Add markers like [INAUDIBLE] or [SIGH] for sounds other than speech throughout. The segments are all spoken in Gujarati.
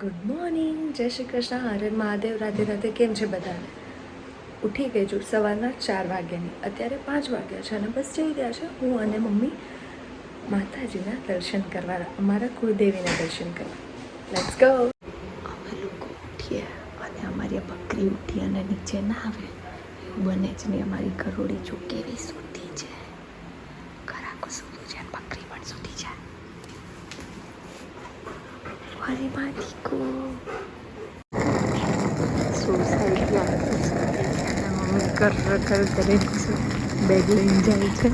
ગુડ મોર્નિંગ જય શ્રી કૃષ્ણ. હરે મહાદેવ. રાધે રાધે. કેમ છે બધાને? ઉઠી ગઈ છું સવારના ચાર વાગ્યાની. અત્યારે પાંચ વાગ્યા છે અને બસ જઈ રહ્યા છે. હું અને મમ્મી માતાજીના દર્શન કરવા, અમારા કુળદેવીના દર્શન કરવા. લેટ્સ ગો અમે લોકો ઉઠીએ અને અમારી બકરી ઉઠી અને નીચે ના આવે એવું બને જ નહીં. અમારી કરોડી જો કેવી સૂતી છે. ખરાકો સૂતું છે અને બકરી પણ સૂતી છે અરે સોસાયટી સૂતી છે અને મમ્મી કર કર કરે છે બેગ લઈને જાય છે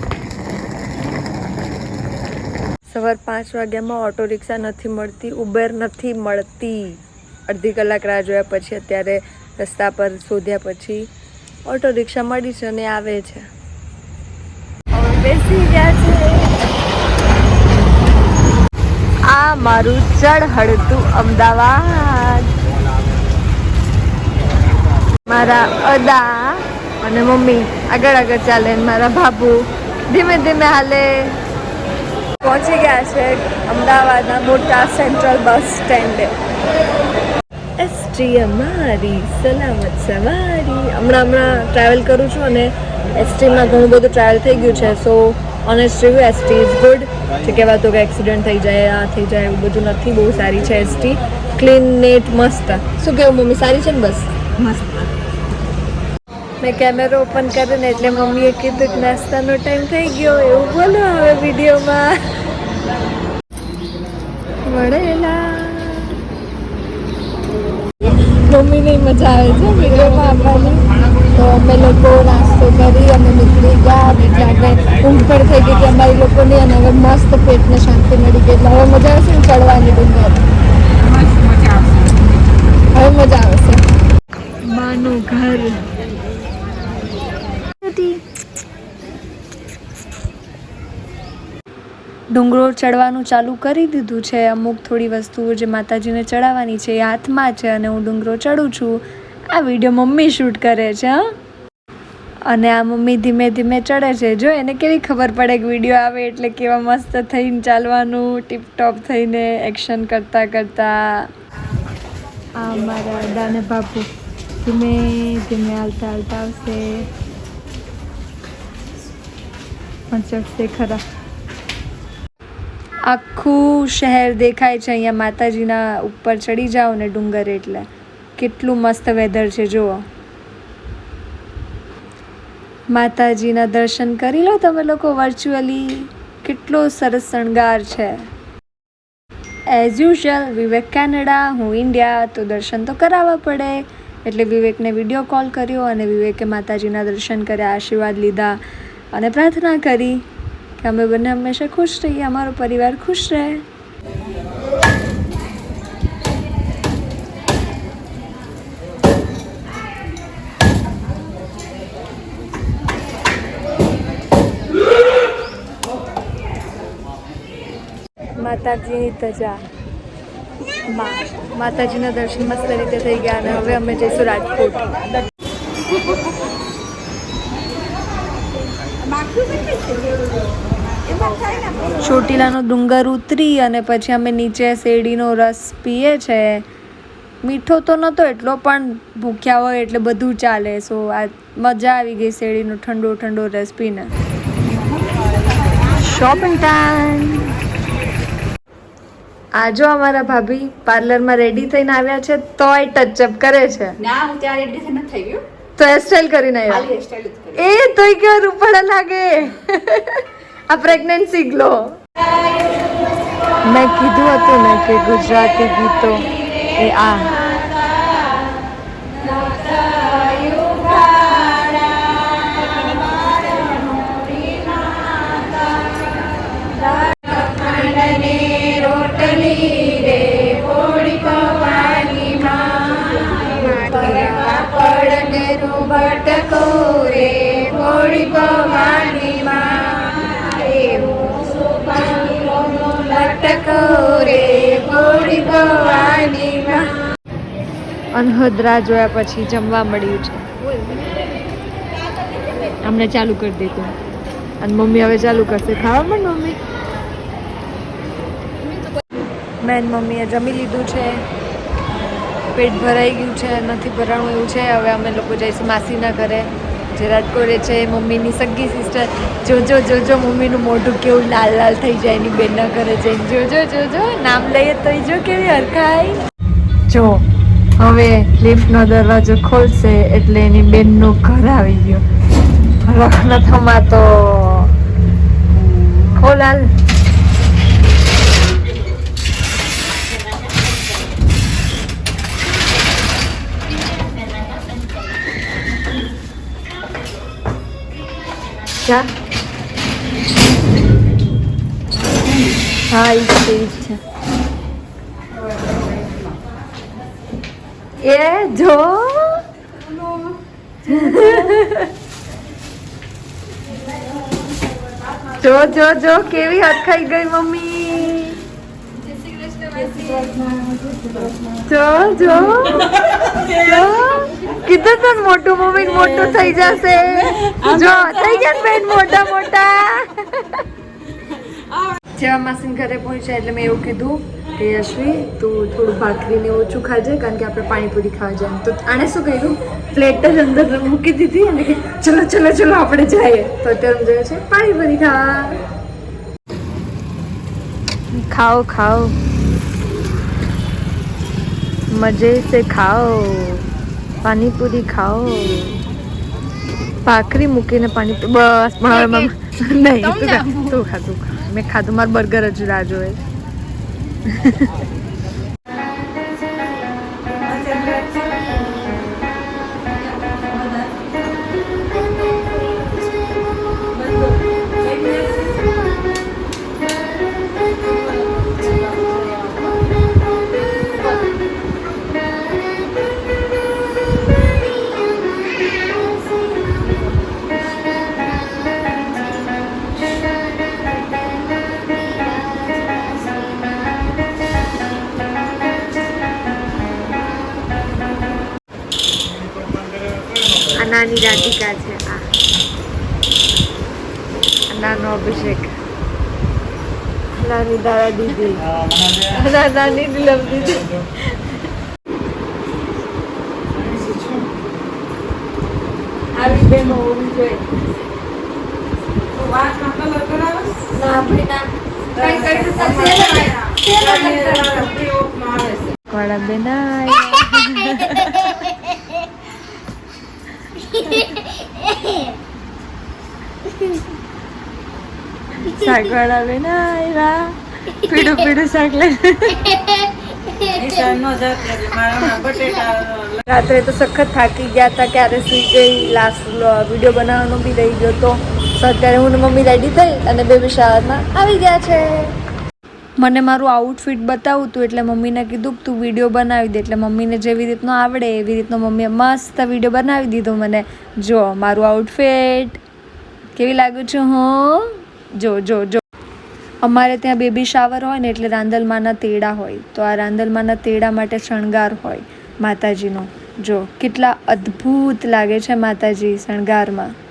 સવાર પાંચ વાગ્યામાં ઓટો રિક્ષા નથી મળતી ઉબેર નથી મળતી અડધી કલાક રાહ જોયા પછી અત્યારે રસ્તા પર શોધ્યા પછી ઓટો રિક્ષા મળી છે અને આવે છે હવે બેસી ગયા છે આ મારું ચઢહળતું અમદાવાદ. મારા અદા અને મમ્મી આગળ આગળ ચાલે મારા બાબુ ધીમે ધીમે હાલે. પહોંચી ગયા છે અમદાવાદના મોટા સેન્ટ્રલ બસ સ્ટેન્ડે. એસટી અમારી સલામત સવારી. હમણાં હમણાં ટ્રાવેલ કરું છું અને એસટીમાં ઘણું બધું ટ્રાવેલ થઈ ગયું છે so honest review ST is good જે કહેવાતું કે એક્સિડન્ટ થઈ જાય આ થઈ જાય એવું બધું નથી. બહુ સારી છે એસટી ક્લીન નેટ મસ્ત. શું કેવું મમ્મી? સારી છે ને બસ? મસ્ત. મેં કેમેરો ઓપન કર્યો ને એટલે મમ્મીએ કીધું કે નાસ્તાનો ટાઈમ થઈ ગયો. એવું બોલો હવે વિડીયોમાં. મળેલા. મમ્મીને મજા આવે છે વિડીયોમાં આપવાની તો અમે લોકો નાસ્તો કરી અને નીકળી ગયા બીજા આગળ ઊંઘ પણ થઈ ગઈ હતી અમારી લોકોની અને હવે મસ્ત પેટને શાંતિ મળી ગઈ. એટલે હવે મજા આવશે ને ચડવાની ડુંગર? હવે મજા આવશે. માનું ઘર. ડુંગરો ચડવાનું ચાલુ કરી દીધું છે. અમુક થોડી વસ્તુઓ જે માતાજીને ચડાવવાની છે એ હાથમાં છે અને હું ડુંગરો ચડું છું. આ વીડિયો મમ્મી શૂટ કરે છે, હા? અને આ મમ્મી ધીમે ધીમે ચડે છે. જો, એને કેવી ખબર પડે કે વીડિયો આવે એટલે કેવા મસ્ત થઈને ચાલવાનું ટીપટોપ થઈને એક્શન કરતાં કરતાં. આ મારા દાને બાપુ. ધીમે ધીમે હાલતા હાલતા આવશે. પણ ચડશે ખરા. આખું શહેર દેખાય છે અહીંયા માતાજીના ઉપર ચડી જાઓ ને ડુંગર એટલે. કેટલું મસ્ત વેધર છે, જુઓ. માતાજીના દર્શન કરી લો તમે લોકો. વર્ચ્યુઅલી કેટલો સરસ શણગાર છે. એઝ યુઝ્યુઅલ વિવેક કેનેડા હું ઇન્ડિયા તો દર્શન તો કરાવવા પડે. એટલે વિવેકને વીડિયો કોલ કર્યો અને વિવેકે માતાજીના દર્શન કર્યા, આશીર્વાદ લીધા અને પ્રાર્થના કરી કે અમે બંને હંમેશા ખુશ રહીએ, અમારો પરિવાર ખુશ રહે. માતાજીની ધજા. માતાજીના દર્શન મસ્ત રીતે થઈ ગયા અને હવે અમે જઈશું રાજકોટ. ચોટીલાનો ડુંગર ઉતરી અને પછી અમે નીચે શેરડીનો રસ પીએ છે. મીઠો તો નહોતો એટલો, પણ ભૂખ્યા હોય એટલે બધું ચાલે. સો આ મજા આવી ગઈ શેરડીનો ઠંડો ઠંડો રસ પીને. શોપિંગ ટાઈમ આજો અમારા ભાભી પાર્લરમાં રેડી થઈને આવ્યા છે તોય ટચઅપ કરે છે. ના હું ત્યાં રેડી થઈને થઈ ગયો. તો હેરસ્ટાઈલ કરીને આવ્યો. જ કરી. એ તોય કેવો રૂપાળા લાગે? આ પ્રેગ્નન્સી ગ્લો મેં કીધું હતું ને કે ગુજરાતી ગીતો એ આ અનહદરા જોયા પછી જમવા મળ્યું છે. હમણાં ચાલુ કરી દીધું અને મમ્મી હવે ચાલુ કરશે. ખાવા પણ મમ્મી? મેં અને મમ્મીએ જમી લીધું છે. પેટ ભરાઈ ગયું છે, નથી ભરાણું એવું છે. હવે અમે લોકો જઈશું માસીના ઘરે. જે રાજકોટે છે, મમ્મીની સગી સિસ્ટર જોજો જોજો મમ્મીનું મોઢું કેવું લાલ લાલ થઈ જાય એની બેનના ઘરે જઈને. જોજો જોજો નામ લઈએ તો જો કેવી હરખાય જો હવે લિફ્ટનો દરવાજો ખોલશે એટલે એની બેનનું ઘર આવી ગયું. રખનથમાં તો ખોલાલ. હા, ઈ છે છે. એ જો. જો જો જો, કેવી હરખાઈ ગઈ મમ્મી? જો જો. જો. કીધું તને મોટું મમ્મી મોટું થઈ જશે. જો, થઈ જશે બેન મોટા મોટા જેવા માસીન ઘરે પહોંચ્યા એટલે મેં એવું કીધું કે યશવી તું થોડું ભાખરીને ઓછું ખાજે કારણ કે આપણે પાણીપુરી ખાવા જાય. તો આણે શું કર્યું? પ્લેટ જ અંદર મૂકી દીધી અને કે ચલો ચલો ચલો આપણે જઈએ. તો અત્યારે જોઈએ છે પાણીપુરી ખાવા ખાઓ ખાઓ. મજે સે ખાઓ. પાણીપુરી ખાઓ. ભાખરી મૂકીને પાણી બસ પણ હવે નહીં તું ખા તું ખા તું ખા. મેં ખાધું. મારું બર્ગર જ રાહ જોવે. નાની રાધિકા છે આ નાનો અભિષેક નાની દાદા દીદી નાની નીલમ દીદી આવી બેનો હોવી જોઈએ ના ભાઈ ના કઈ કઈ વાળા બેન શાકવાળા બેન આવ્યા પીડું પીડું શાક રાત્રે તો સખત થાકી ગયા હતા ક્યારે સુઈ ગઈ લાસ્ટ વીડિયો બનાવવાનો બી રહી ગયો તો અત્યારે હું મમ્મી રેડી થઈ અને બેબી શાળામાં આવી ગયા છે મને મારું આઉટફિટ બતાવું તું એટલે મમ્મીને કીધું કે તું વીડિયો બનાવી દે. એટલે મમ્મીને જેવી રીતનો આવડે, એવી રીતનો મમ્મીએ મસ્ત વીડિયો બનાવી દીધો મને. જો, મારું આઉટફિટ કેવી લાગુ છું, હું? જો જો જો. અમારે ત્યાં બેબી શાવર હોય ને એટલે રાંદલમાના તેડા હોય. તો આ રાંદલમાના તેડા માટે શણગાર હોય માતાજીનો. જો, કેટલા અદ્ભુત લાગે છે માતાજી શણગારમાં.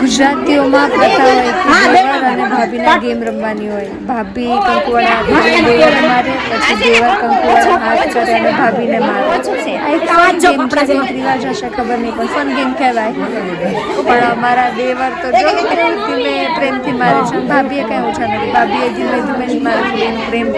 ગુજરાતીઓમાં પ્રથા હોય કે અને ભાભીના ગેમ રમવાની હોય. ભાભી કંકુવાળા મારે પછી દેવર કંકુવાળા હાથ કરે અને ભાભીને મારે. છે. રિવાજ હશે ખબર નહીં પણ ફન ગેમ કહેવાય. પણ અમારા દેવર તો જો ધીમે પ્રેમથી મારે છે. ભાભીએ કઈ ઓછા નથી. ભાભીએ ધીમે ધીમે જ મારે પ્રેમ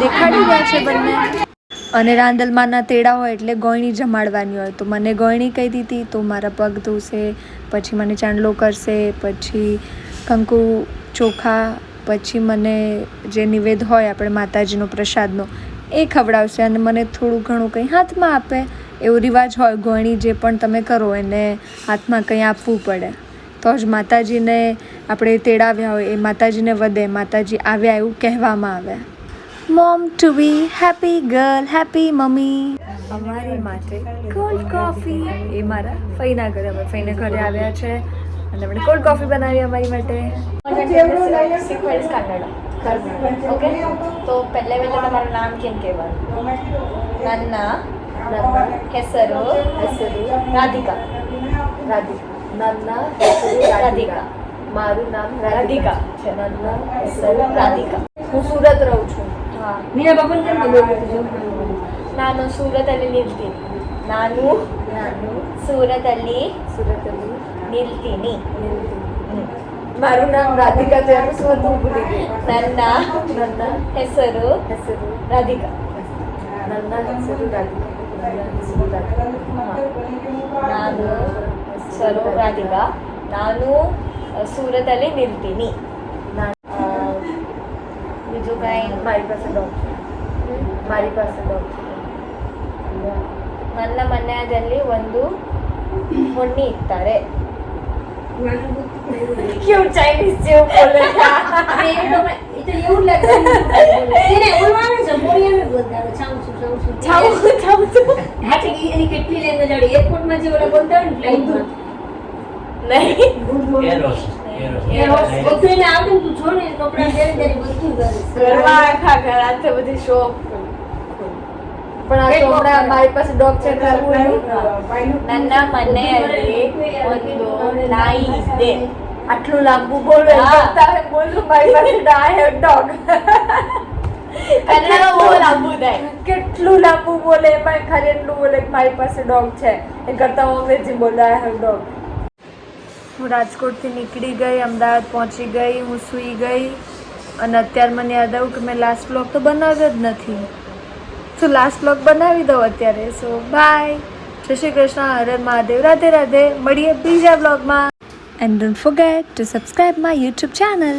દેખાડી રહ્યા છે બંને. અને રાંદલમાંના તેડા હોય એટલે ગોયણી જમાડવાની હોય. તો મને ગોયણી કહી દીધી, તો મારા પગ ધોશે, પછી મને ચાંદલો કરશે, પછી કંકુ ચોખા, પછી મને જે નિવેદ હોય આપણે માતાજીનો પ્રસાદનો, એ ખવડાવશે અને મને થોડું ઘણું કંઈ હાથમાં આપે, એવો રિવાજ હોય ગોયણી જે પણ તમે કરો એને હાથમાં કંઈ આપવું પડે. તો જ માતાજીને આપણે તેડાવ્યા હોય, એ માતાજીને વધે માતાજી આવ્યા એવું કહેવામાં આવે. Mom to be happy girl happy mummy અમારી માટે કોલ્ડ કોફી એ મારા ફઈના ઘરે અમે ફઈને ઘરે આવ્યા છે અને એમણે કોલ્ડ કોફી બનાવી અમારી માટે. ઓકે તો પહેલે પહેલાં તમારું નામ કેમ કહેવાય નન્ના હેસરો હેસરો રાધિકા. રાધિકા. નન્ના હેસરો રાધિકા. મારું નામ રાધિકા છે. નન્ના હેસરો રાધિકા. હું સુરત રહું છું. ನೀನೊಬ್ಬನ ನಾನು ಸೂರತಲ್ಲಿ ನಿಲ್ತೀನಿ ನಾನು ನಾನು ಸೂರತಲ್ಲಿ ಸೂರತಲ್ಲಿ ನಿಲ್ತೀನಿ ಮರುನಾಮ ರಾಧಿಕಾ ನನ್ನ ನನ್ನ ಹೆಸರು ಹೆಸರು ರಾಧಿಕಾ ನನ್ನ ಹೆಸರು ರಾಧಿಕಾ ನಾನು ಹೆಸರು ರಾಧಿಕಾ ನಾನು ಸೂರತಲ್ಲಿ ನಿಲ್ತೀನಿ મારી પાસે ડોગ છે મારી પાસે ડોગ છે ನನ್ನ ಮನೆಯಲ್ಲಿ ಒಂದು ಹೊಣ್ಣಿ ಇರ್ತಾರೆ કેવું ચાઇનીઝ જેવું બોલે છે છાવું છાવું છું નહીં એરોસ ઘરમાં [LAUGHS] આટલું લાંબુ બોલો તારે બોલું મારી પાસે ડાય કેટલું લાંબુ બોલે પણ ખરે એટલું બોલે મારી પાસે ડોગ છે. એ કરતા હું અંગ્રેજી બોલાય હેવ ડોગ. હું રાજકોટથી નીકળી ગઈ, અમદાવાદ પહોંચી ગઈ, હું સૂઈ ગઈ અને અત્યારે મને યાદ આવ્યું કે મેં લાસ્ટ બ્લોગ તો બનાવ્યો જ નથી. તો લાસ્ટ બ્લોગ બનાવી દઉં અત્યારે. સો બાય જય શ્રી કૃષ્ણ. હરે મહાદેવ. રાધે રાધે. મળીએ બીજા બ્લોગમાં and don't forget to subscribe my YouTube channel